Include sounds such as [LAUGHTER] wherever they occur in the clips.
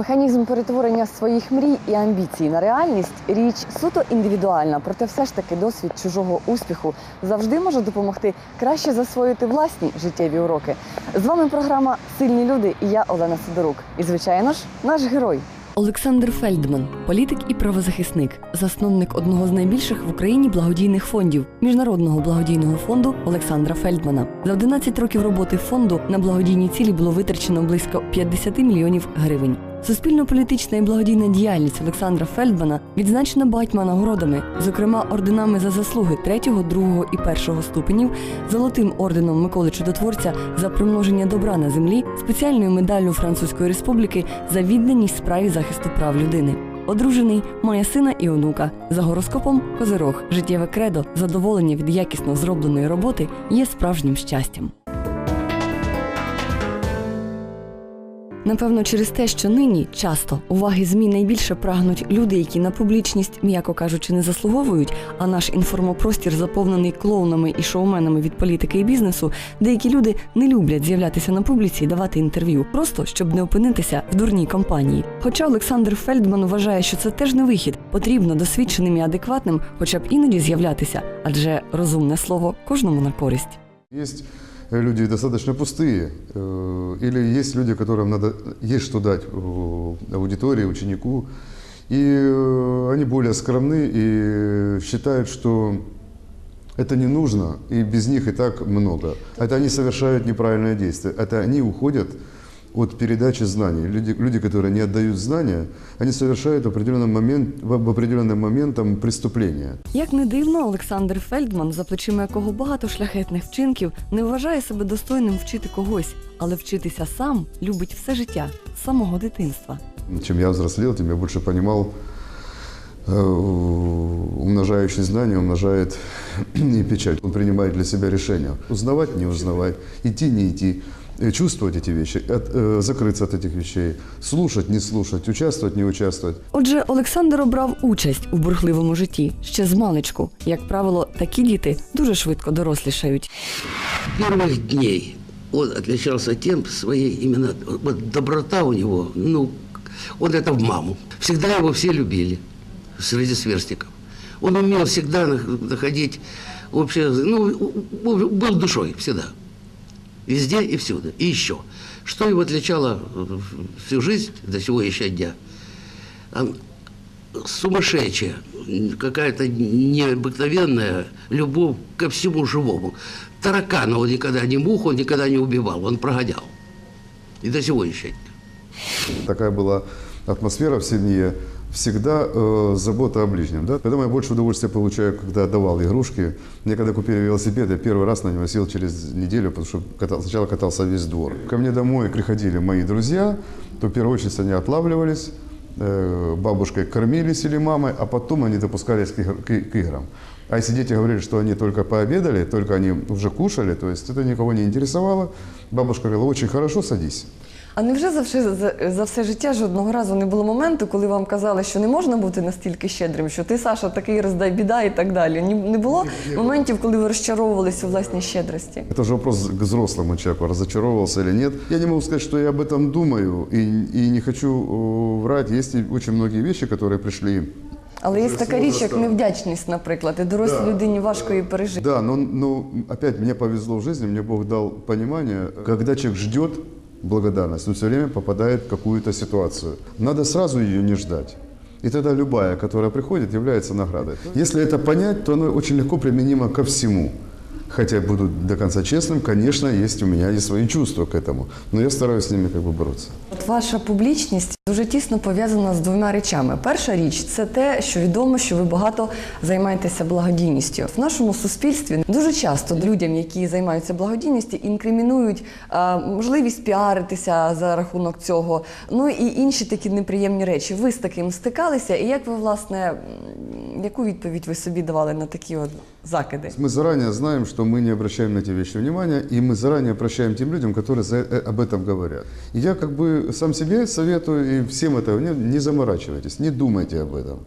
Механізм перетворення своїх мрій і амбіцій на реальність річ суто індивідуальна, проте все ж таки досвід чужого успіху завжди може допомогти краще засвоїти власні життєві уроки. З вами програма Сильні люди і я Олена Сидорук. І звичайно ж, наш герой. Олександр Фельдман, політик і правозахисник, засновник одного з найбільших в Україні благодійних фондів міжнародного благодійного фонду Олександра Фельдмана. За 11 років роботи фонду на благодійні цілі було витрачено близько 50 мільйонів гривень. Суспільно-політична і благодійна діяльність Олександра Фельдмана відзначена багатьма нагородами, зокрема орденами за заслуги 3, 2 і 1 ступенів, золотим орденом Миколи Чудотворця за примноження добра на землі, спеціальною медаллю Французької Республіки за відданість справі захисту прав людини. Одружений, має сина і онука. За гороскопом Козирог, життєве кредо, задоволення від якісно зробленої роботи є справжнім щастям. Напевно, через те, що нині часто уваги ЗМІ найбільше прагнуть люди, які на публічність, м'яко кажучи, не заслуговують, а наш інформопростір заповнений клоунами і шоуменами від політики і бізнесу, деякі люди не люблять з'являтися на публіці і давати інтерв'ю, просто щоб не опинитися в дурній компанії. Хоча Олександр Фельдман вважає, що це теж не вихід, потрібно досвідченим і адекватним, хоча б іноді з'являтися, адже розумне слово кожному на користь. Есть люди достаточно пустые, э, или есть люди, которым надо, есть что дать э, аудитории, ученику, и э, они более скромны и считают, что это не нужно, и без них и так много. Это они совершают неправильное действие, это они уходят от передачи знаний. Люди, люди, которые не отдают знания, они совершают в определенный момент, в в определенный момент там, преступление. Як не дивно, Олександр Фельдман, за плечима якого багато шляхетних вчинків, не вважає себе достойним вчити когось, але вчитися сам любить все життя з самого дитинства. Чем я взрослел, тем я больше понимал, э, умножающий знания умножает [CLEARS THROAT] и печаль. Он принимает для себя решения. Узнавать, не узнавать, идти, не идти, э, чувствовать эти вещи, от- э, закрыться от этих вещей, слушать, не слушать, участвовать, не участвовать. Отже, Олександр обрав участь у бурхливому житті ще з маличку. Як правило, такі діти дуже швидко дорослішають. первых дней он отличался тем своей именно вот доброта у него, ну, он это в маму. Всегда его все любили среди сверстников. Он умел всегда нах- находить вообще, ну, у- у- был душой всегда. Везде и всюду. И еще. Что его отличало всю жизнь, до сегодняшнего дня? Он сумасшедшая, какая-то необыкновенная любовь ко всему живому. Таракана он никогда не мух, он никогда не убивал, он прогонял. И до сегодняшнего дня. Такая была атмосфера в семье, всегда э, забота о ближнем. Да? Поэтому я больше удовольствия получаю, когда давал игрушки. Мне когда купили велосипед, я первый раз на него сел через неделю, потому что катал- сначала катался весь двор. Ко мне домой приходили мои друзья, то в первую очередь они отлавливались, э, бабушкой кормились или мамой, а потом они допускались к, игр- к- к играм. А если дети говорили, что они только пообедали, только они уже кушали, то есть это никого не интересовало, бабушка говорила, очень хорошо, садись. А невже за все, за, за все життя жодного разу не було моменту, коли вам казали, що не можна бути настільки щедрим, що ти, Саша, такий роздай біда і так далі? Ні, не було моментів, коли ви розчаровувалися у власній щедрості? Это же вопрос к взрослому человеку, разочаровался или нет. Я не могу сказать, что я об этом думаю и, и не хочу э, врать. Есть и очень многие вещи, которые пришли. Але є Вже така річ, як возраста. невдячність, наприклад, і дорослій Да. людині важко її пережити. Да, но, но опять мне повезло в жизни, мне Бог дал понимание, когда человек ждет благодарность, он все время попадает в какую-то ситуацию. Надо сразу ее не ждать. И тогда любая, которая приходит, является наградой. Если это понять, то оно очень легко применимо ко всему Хотя я буду до конца честным, конечно, есть у меня и свои чувства к этому, но я стараюсь с ними как бы бороться. От ваша публічність дуже тісно пов'язана з двома речами. Перша річ це те, що відомо, що ви багато займаєтеся благодійністю. В нашому суспільстві дуже часто людям, які займаються благодійністю, інкримінують е, можливість піаритися за рахунок цього. Ну і інші такі неприємні речі. Ви з таким стикалися, і як ви власне м, яку відповідь ви собі давали на такі от закиди? Мы заранее знаем, что мы не обращаем на эти вещи внимания, и мы заранее прощаем тем людям, которые за- э, об этом говорят. И я как бы сам себе советую и всем это, не, не заморачивайтесь, не думайте об этом.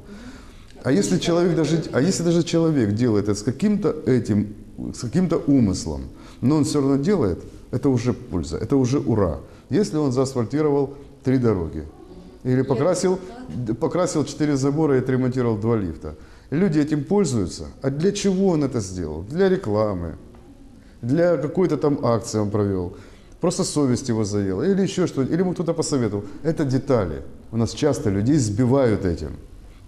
А если человек даже, а если даже человек делает это с каким-то этим, с каким-то умыслом, но он все равно делает, это уже польза, это уже ура. Если он заасфальтировал три дороги, Или покрасил, покрасил 4 забора и отремонтировал 2 лифта. Люди этим пользуются. А для чего он это сделал? Для рекламы, для какой-то там акции он провел. Просто совесть его заела. Или еще что-то. Или ему кто-то посоветовал. Это детали. У нас часто людей сбивают этим.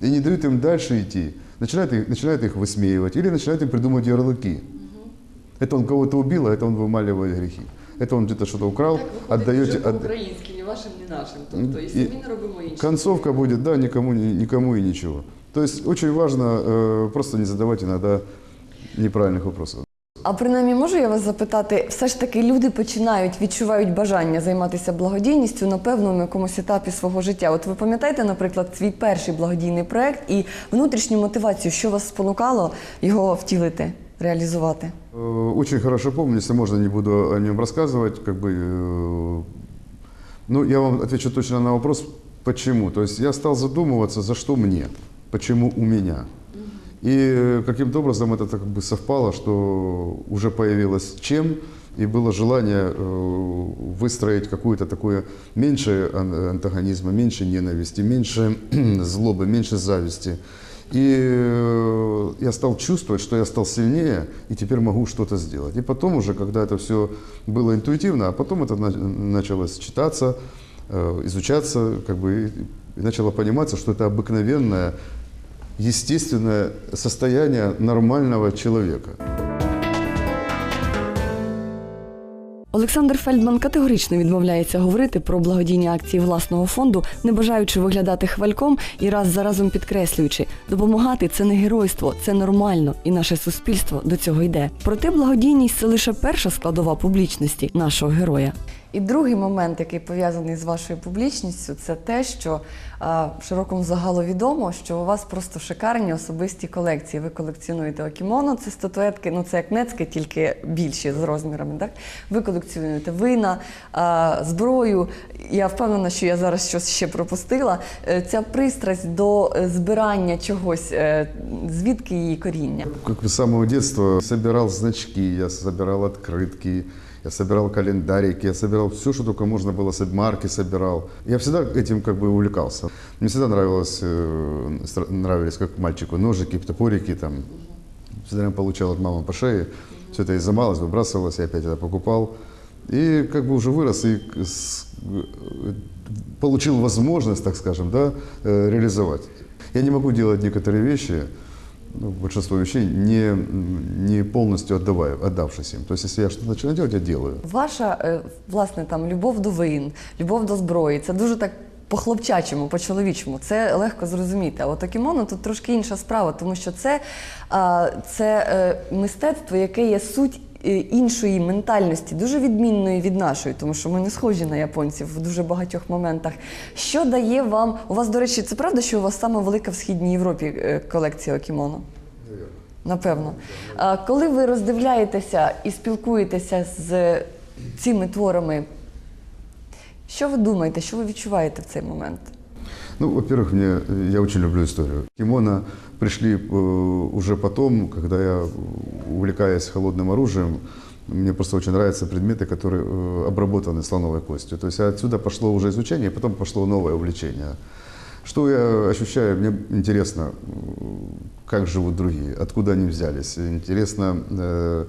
И не дают им дальше идти. Начинают их, начинают их высмеивать. Или начинают им придумывать ярлыки. Это он кого-то убил, а это он вымаливает грехи. Это он где-то что-то украл, отдаете... отда- українськи, ні вашим, ні нашим. Тобто і самі не робимо інше. Концовка будет, да, никому, ни- никому и ничего. То есть очень важно э, просто не задавать иногда неправильных вопросов. А принаймні можу я вас запитати, все ж таки люди починають відчувають бажання займатися благодійністю на певному якомусь етапі свого життя. От ви пам'ятаєте, наприклад, свій перший благодійний проект і внутрішню мотивацію, що вас спонукало його втілити, Реалізувати? Э, Очень хорошо помню, если можно, не буду о нем рассказывать. Как бы, э, ну, я вам отвечу точно на вопрос, почему. То есть я стал задумываться, за что мне, почему у меня. И каким-то образом это так как бы совпало, что уже появилось чем, и было желание э, выстроить какую-то такое меньше ан- антагонизма, меньше ненависти, меньше [CLEARS THROAT] злобы, меньше зависти. И э, я стал чувствовать, что я стал сильнее, и теперь могу что-то сделать. И потом уже, когда это все было интуитивно, а потом это на- началось читаться, э, изучаться, как бы, и начало пониматься, что это обыкновенное, естественное состояние нормального человека. Олександр Фельдман категорично відмовляється говорити про благодійні акції власного фонду, не бажаючи виглядати хвальком і раз за разом підкреслюючи, допомагати це не геройство, це нормально, і наше суспільство до цього йде. Проте благодійність це лише перша складова публічності нашого героя. І другий момент, який пов'язаний з вашою публічністю, це те, що а, широкому загалу відомо, що у вас просто шикарні особисті колекції. Ви колекціонуєте окімоно, це статуетки, ну це як нецьке, тільки більші з розмірами. Так? Ви колекціонуєте вина, а, зброю. Я впевнена, що я зараз щось ще пропустила. Е, Ця пристрасть до е, збирання чогось, е, звідки її коріння? Как с самого детства собирал значки, я собирал открытки, я собирал календарики, я собирал все, что только можно было, соб- марки собирал. Я всегда этим как бы увлекался. Мне всегда нравилось, э, стра- нравились как мальчику ножики, топорики там. Всегда я получал от мамы по шее. Все это изымалось, выбрасывалось, я опять это покупал. И как бы уже вырос и к- с- э, получил возможность, так скажем, да, э, реализовать. Я не могу делать некоторые вещи, ну, большинство вещей, не, не полностью отдавая, отдавшись им. То есть, если я что-то начинаю делать, я делаю. Ваша е, власне там любов до вин, любов до зброї це дуже так. По-хлопчачому, по-чоловічому, це легко зрозуміти. А от окімоно тут трошки інша справа, тому що це, це е, мистецтво, яке є суть іншої ментальності, дуже відмінної від нашої, тому що ми не схожі на японців в дуже багатьох моментах. Що дає вам? У вас, до речі, це правда, що у вас саме велика в східній Європі е, колекція окімоно? Напевно. А коли ви роздивляєтеся і спілкуєтеся з цими творами, що ви думаєте, що ви відчуваєте в цей момент? Ну, во-первых, мне, я очень люблю историю. Кимоно пришли э, уже потом, когда я, увлекаясь холодным оружием, мне просто очень нравятся предметы, которые э, обработаны слоновой костью. То есть отсюда пошло уже изучение, потом пошло новое увлечение. Что я ощущаю? Мне интересно, э, как живут другие, откуда они взялись. Интересно,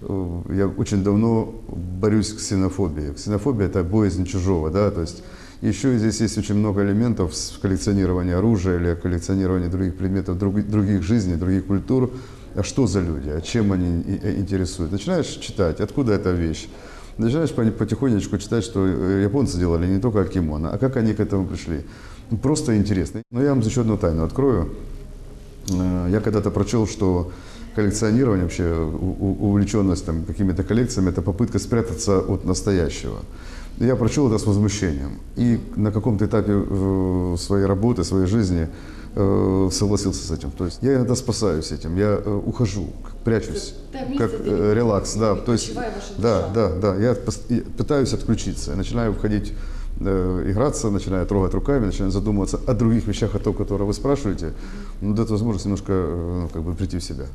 я очень давно борюсь с ксенофобией. Ксенофобия – это боязнь чужого, да, то есть еще здесь есть очень много элементов коллекционирования оружия или коллекционирования других предметов, друг- других жизней, других культур. А что за люди, а чем они и- и интересуют? Начинаешь читать, откуда эта вещь. Начинаешь потихонечку читать, что э, японцы делали не только кимоно, а как они к этому пришли. Ну, Просто интересно. Но я вам еще одну тайну открою. Э, Я когда-то прочел, что коллекционирование, вообще увлеченность там, какими-то коллекциями, это попытка спрятаться от настоящего. Я прочел это с возмущением. И на каком-то этапе э, своей работы, своей жизни э, согласился с этим. То есть я иногда спасаюсь этим, я э, ухожу, прячусь, как релакс, да. То есть, да, да, да. Я пытаюсь отключиться, я начинаю входить играться, начинаю трогать руками, начинаю задумываться о других вещах, о том, которые вы спрашиваете, ну, дает возможность немножко ну, как бы прийти в себя.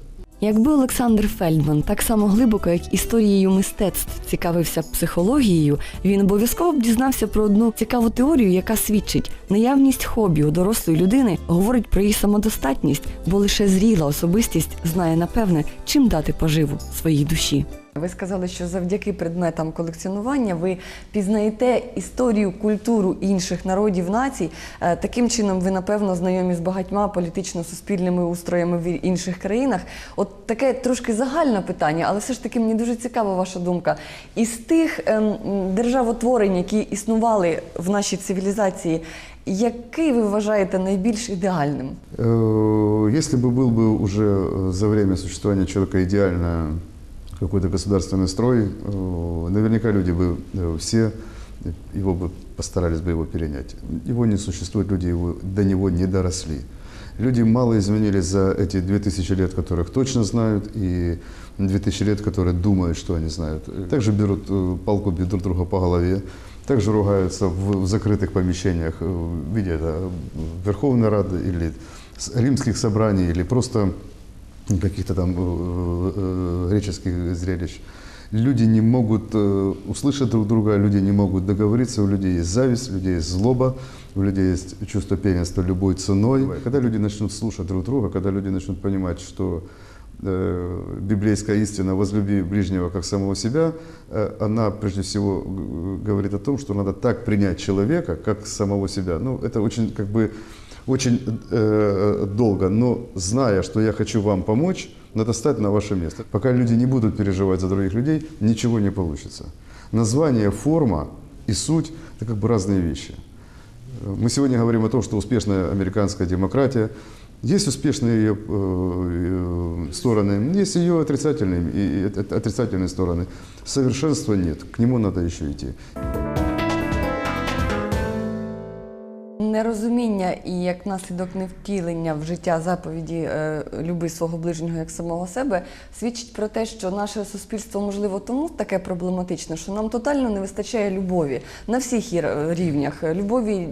Якби Олександр Фельдман так само глибоко, як історією мистецтв, цікавився психологією, він обов'язково б дізнався про одну цікаву теорію, яка свідчить, наявність хобі у дорослої людини говорить про її самодостатність, бо лише зріла особистість знає напевне, чим дати поживу своїй душі. Ви сказали, що завдяки предметам колекціонування ви пізнаєте історію, культуру інших народів націй. Е, Таким чином, ви напевно знайомі з багатьма політично-суспільними устроями в інших країнах. От таке трошки загальне питання, але все ж таки мені дуже цікава ваша думка. Із тих ем, м, державотворень, які існували в нашій цивілізації, який ви вважаєте найбільш ідеальним? Э, Если бы был бы уже э, за время существования человека идеально какой-то государственный строй, э, наверняка люди бы э, все его бы постарались бы его перенять. Его не существует, люди его, до него не доросли. Люди мало изменились за эти 2000 лет, которых точно знают, и 2000 лет, которые думают, что они знают. Также берут э, палку, бьют друг друга по голове, также ругаются в, закрытых помещениях, в виде это, Верховной Рады или римских собраний, или просто каких-то там э, э, греческих зрелищ. Люди не могут э, услышать друг друга, люди не могут договориться, у людей есть зависть, у людей есть злоба, у людей есть чувство первенства любой ценой. Когда люди начнут слушать друг друга, когда люди начнут понимать, что э, библейская истина «возлюби ближнего как самого себя», э, она прежде всего говорит о том, что надо так принять человека, как самого себя. Ну, это очень как бы очень э, долго, но зная, что я хочу вам помочь, надо стать на ваше место. Пока люди не будут переживать за других людей, ничего не получится. Название, форма и суть – это как бы разные вещи. Мы сегодня говорим о том, что успешная американская демократия. Есть успешные ее э, э, стороны, есть ее отрицательные, и- и от- отрицательные стороны. Совершенства нет, к нему надо еще идти. Нерозуміння і як наслідок невтілення в життя заповіді е, люби свого ближнього як самого себе свідчить про те, що наше суспільство можливо тому таке проблематичне, що нам тотально не вистачає любові на всіх рівнях. Любові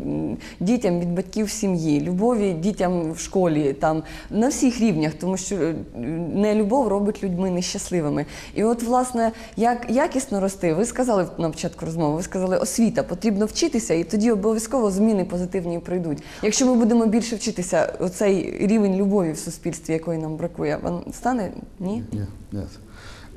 дітям від батьків сім'ї, любові дітям в школі, там на всіх рівнях, тому що е, нелюбов робить людьми нещасливими. І от, власне, як якісно рости, ви сказали на початку розмови, ви сказали, освіта, потрібно вчитися, і тоді обов'язково зміни позитивні прийдуть. Якщо ми будемо більше вчитися, оцей рівень любові в суспільстві, якої нам бракує, він стане ні? Нет, нет.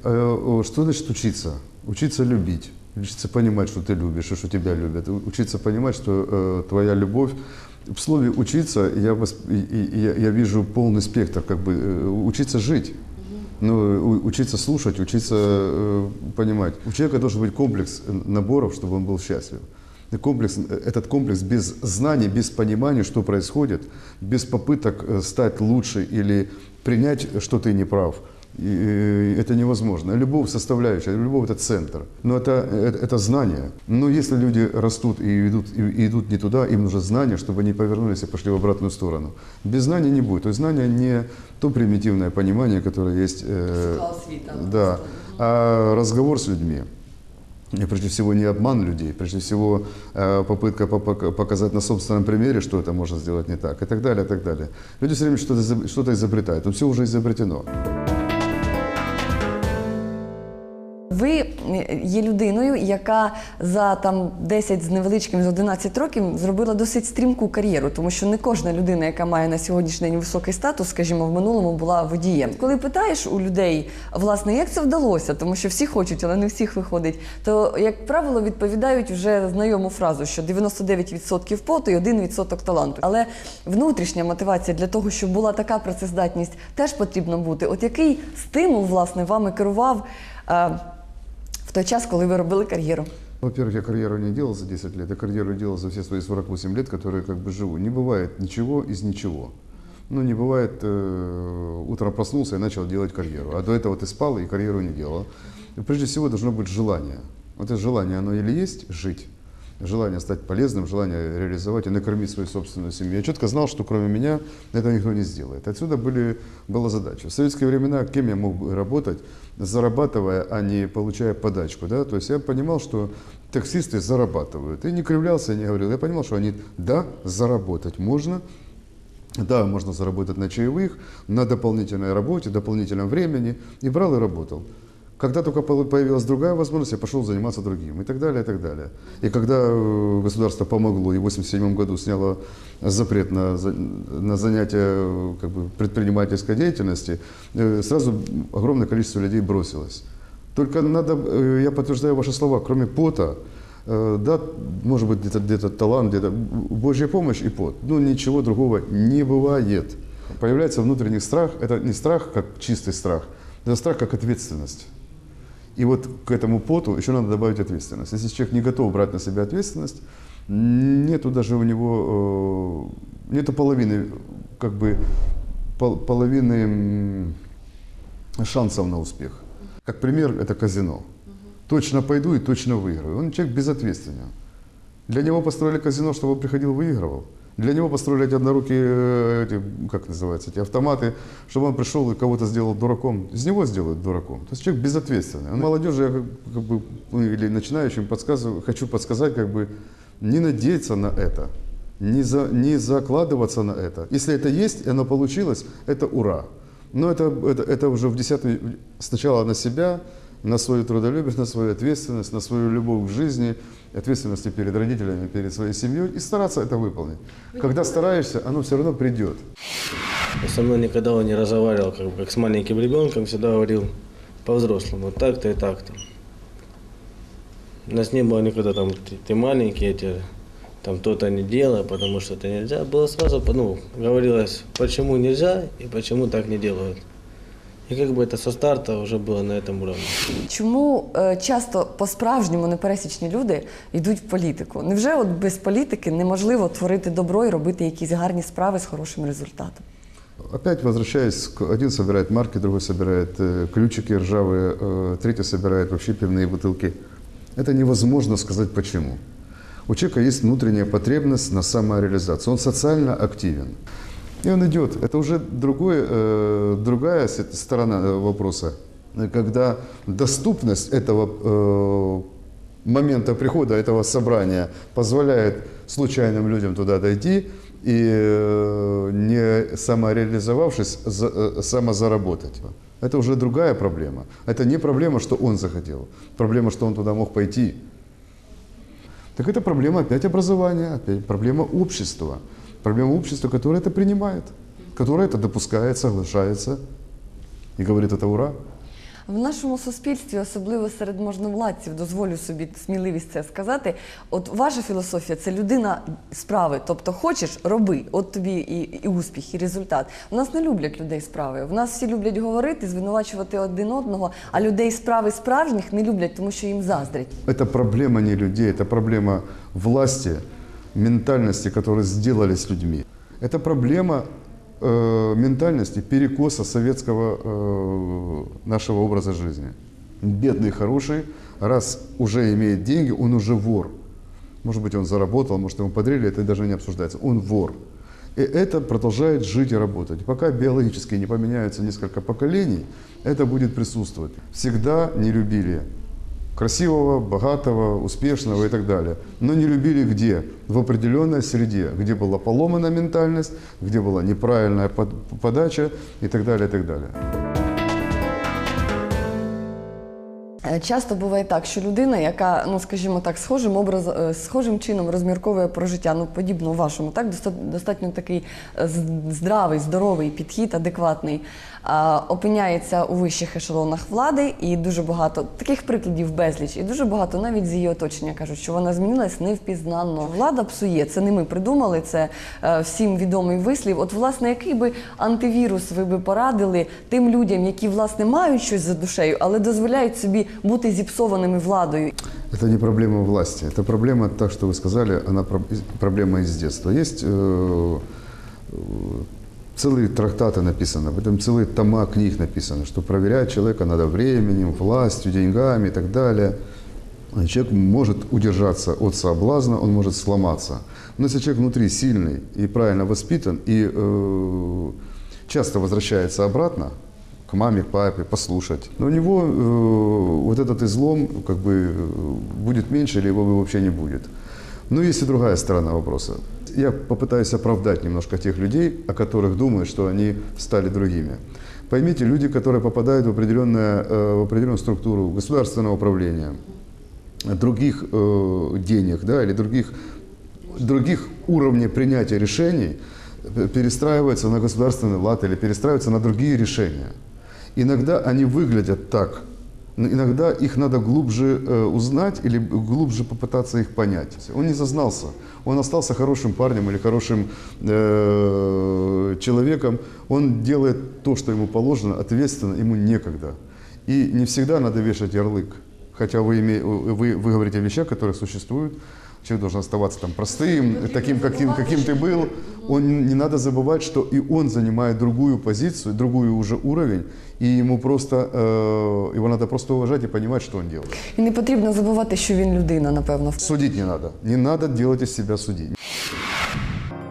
Э, о, Что значит учиться? Учиться любить. Учиться понимать, что ты любишь и что тебя любят. У- Учиться понимать, что э, твоя любовь. В слове учиться я, восп- и- и- я, я вижу полный спектр, как бы э, учиться жить. Ну, у- учиться слушать, учиться э, понимать. У человека должен быть комплекс э, наборов, чтобы он был счастлив. Комплекс, этот комплекс без знаний, без понимания, что происходит, без попыток э, стать лучше или принять, что ты не прав, и, э, это невозможно. Любовь составляющая, любовь это центр. Но это, это, это знание. Но если люди растут и идут, и, и идут не туда, им нужно знание, чтобы они повернулись и пошли в обратную сторону. Без знания не будет. То есть знание не то примитивное понимание, которое есть. э, да. А разговор с людьми. И прежде всего не обман людей, прежде всего э, попытка показать на собственном примере, что это можно сделать не так, и так далее, и так далее. Люди все время что-то что-то изобретают, но все уже изобретено. Є людиною, яка за там 10 з невеличким з 11 років зробила досить стрімку кар'єру, тому що не кожна людина, яка має на сьогоднішній день високий статус, скажімо, в минулому була водієм. Коли питаєш у людей, власне, як це вдалося, тому що всі хочуть, але не всіх виходить, то як правило відповідають вже знайому фразу, що 99% поту і 1% таланту. Але внутрішня мотивація для того, щоб була така працездатність, теж потрібно бути. От який стимул власне вами керував? е, в той час, коли ви робили кар'єру. Во-первых, я карьеру не делал за 10 лет, я карьеру делал за все свои 48 лет, которые как бы живу. Не бывает ничего из ничего. Ну, не бывает, э, утром проснулся и начал делать карьеру. А до этого ты спал и карьеру не делал. И прежде всего должно быть желание. Вот это желание, оно или есть жить, желание стать полезным, желание реализовать и накормить свою собственную семью. Я четко знал, что кроме меня этого никто не сделает. Отсюда были, была задача. В советские времена кем я мог работать, зарабатывая, а не получая подачку. Да? То есть я понимал, что таксисты зарабатывают. И не кривлялся, не говорил. Я понимал, что они, да, заработать можно, Да, можно заработать на чаевых, на дополнительной работе, дополнительном времени. И брал и работал. Когда только появилась другая возможность, я пошел заниматься другим и так далее, и так далее. И когда э, государство помогло и в 1987 году сняло запрет на, на занятие э, как бы, предпринимательской деятельности, э, сразу огромное количество людей бросилось. Только надо, я подтверждаю ваши слова, кроме пота, да, может быть, где-то где талант, где-то Божья помощь и пот. Ну, ничего другого не бывает. Появляется внутренний страх. Это не страх, как чистый страх, это страх, как ответственность. И вот к этому поту еще надо добавить ответственность. Если человек не готов брать на себя ответственность, нету даже у него, э, нету половины, как бы, пол- половины шансов на успех. Как пример, это казино. Точно пойду и точно выиграю. Он человек безответственный. Для него построили казино, чтобы он приходил и выигрывал. Для него построили эти однорукие, э, эти, как называется, эти автоматы, чтобы он пришел и кого-то сделал дураком. Из него сделают дураком. То есть человек безответственный. Он молодежи, я как, как бы, ну, или начинающим подсказываю, хочу подсказать, как бы, не надеяться на это, не, за, не закладываться на это. Если это есть, и оно получилось, это ура. Но это, это, это уже в десятый, сначала на себя, на свою трудолюбие, на свою ответственность, на свою любовь к жизни, ответственности перед родителями, перед своей семьей и стараться это выполнить. Когда стараешься, оно все равно придет. Со мной никогда он не разговаривал, как, бы, как с маленьким ребенком, всегда говорил по-взрослому, вот так-то и так-то. У нас не было никогда там, ты, ты маленький, я тебе там то-то не делай, потому что это нельзя. Было сразу, ну, говорилось, почему нельзя и почему так не делают. И как бы это со старта уже было на этом уровне. Чому е, часто по-справжньому непересічні люди йдуть в політику? Невже от без політики неможливо творити добро і робити якісь гарні справи з хорошим результатом? Опять возвращаясь, к- один собирает марки, другой собирает э, ключики ржавые, э, третий собирает вообще пивные бутылки. Это невозможно сказать почему. У человека есть внутренняя потребность на самореализацию. Он социально активен. И он идет. Это уже другой, э, другая сторона э, вопроса. Когда доступность этого э, момента прихода этого собрания позволяет случайным людям туда дойти и э, не самореализовавшись, за- э, самозаработать. Это уже другая проблема. Это не проблема, что он захотел. Проблема, что он туда мог пойти. Так это проблема опять образования, опять проблема общества. Проблема общества, которое это принимает, которое это допускает, соглашается и говорит это ура. В нашому суспільстві, особливо серед можновладців, дозволю собі сміливість це сказати. От ваша філософія це людина справи. Тобто, хочеш, роби, от тобі і, і успіх, і результат. У нас не люблять людей справи. В нас всі люблять говорити, звинувачувати один одного, а людей справи справжніх не люблять, тому що їм заздрять. Это проблема не людей, это проблема власти, Ментальности, которые сделались людьми. Это проблема э, ментальности перекоса советского э, нашего образа жизни. Бедный хороший, раз уже имеет деньги, он уже вор. Может быть, он заработал, может, ему подарили, это даже не обсуждается. Он вор. И это продолжает жить и работать. Пока биологически не поменяются несколько поколений, это будет присутствовать. Всегда не любили красивого, богатого, успешного и так далее. Но не любили где? В определенной среде, где была поломана ментальность, где была неправильная под- подача и так далее, и так далее. Е, Часто буває так, що людина, яка, ну скажімо так, схожим образ, е, схожим чином розмірковує про життя, ну подібно вашому, так достатньо такий е, здравий, здоровий підхід, адекватний, опиняється у вищих ешелонах влади, і дуже багато таких прикладів безліч, і дуже багато навіть з її оточення кажуть, що вона змінилась невпізнанно. Влада псує, це не ми придумали, це е, всім відомий вислів. От, власне, який би антивірус ви би порадили тим людям, які власне мають щось за душею, але дозволяють собі бути зіпсованими владою. Это не проблема власти, это проблема, так что вы сказали, она про- из- проблема из детства. Есть э, э, целые трактаты написаны, об этом целые тома книг написаны, что проверять человека надо временем, властью, деньгами и так далее. А Человек может удержаться от соблазна, он может сломаться. Но если человек внутри сильный и правильно воспитан, и э, часто возвращается обратно, к маме, к папе, послушать. Но у него э, вот этот излом как бы э, будет меньше или его вообще не будет. Но есть и другая сторона вопроса. Я попытаюсь оправдать немножко тех людей, о которых думают, что они стали другими. Поймите, люди, которые попадают в, определенное, э, в определенную структуру государственного управления, других э, денег да, или других, других уровней принятия решений, э, перестраиваются на государственный лад или перестраиваются на другие решения. Иногда они выглядят так, иногда их надо глубже э, узнать или глубже попытаться их понять. Он не зазнался, он остался хорошим парнем или хорошим э, человеком. Он делает то, что ему положено, ответственно, ему некогда. И не всегда надо вешать ярлык. Хотя вы, име- вы, вы говорите о вещах, которые существуют. Человек должен оставаться там простым, таким, каким, каким ты был. Он, не надо забывать, что и он занимает другую позицию, другой уже уровень, и ему просто, э, его надо просто уважать и понимать, что он делает. І не потрібно забувати, що він людина, напевно. Судить не надо. Не надо делать из себя судить.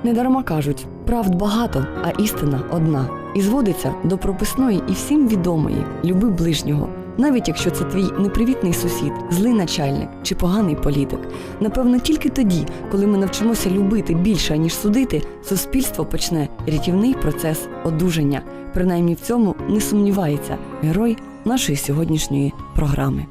Недарма кажуть, правд багато, а істина одна. І зводиться до прописної і всім відомої люби ближнього. Навіть якщо це твій непривітний сусід, злий начальник чи поганий політик. Напевно, тільки тоді, коли ми навчимося любити більше, ніж судити, суспільство почне рятівний процес одужання. Принаймні в цьому не сумнівається герой нашої сьогоднішньої програми.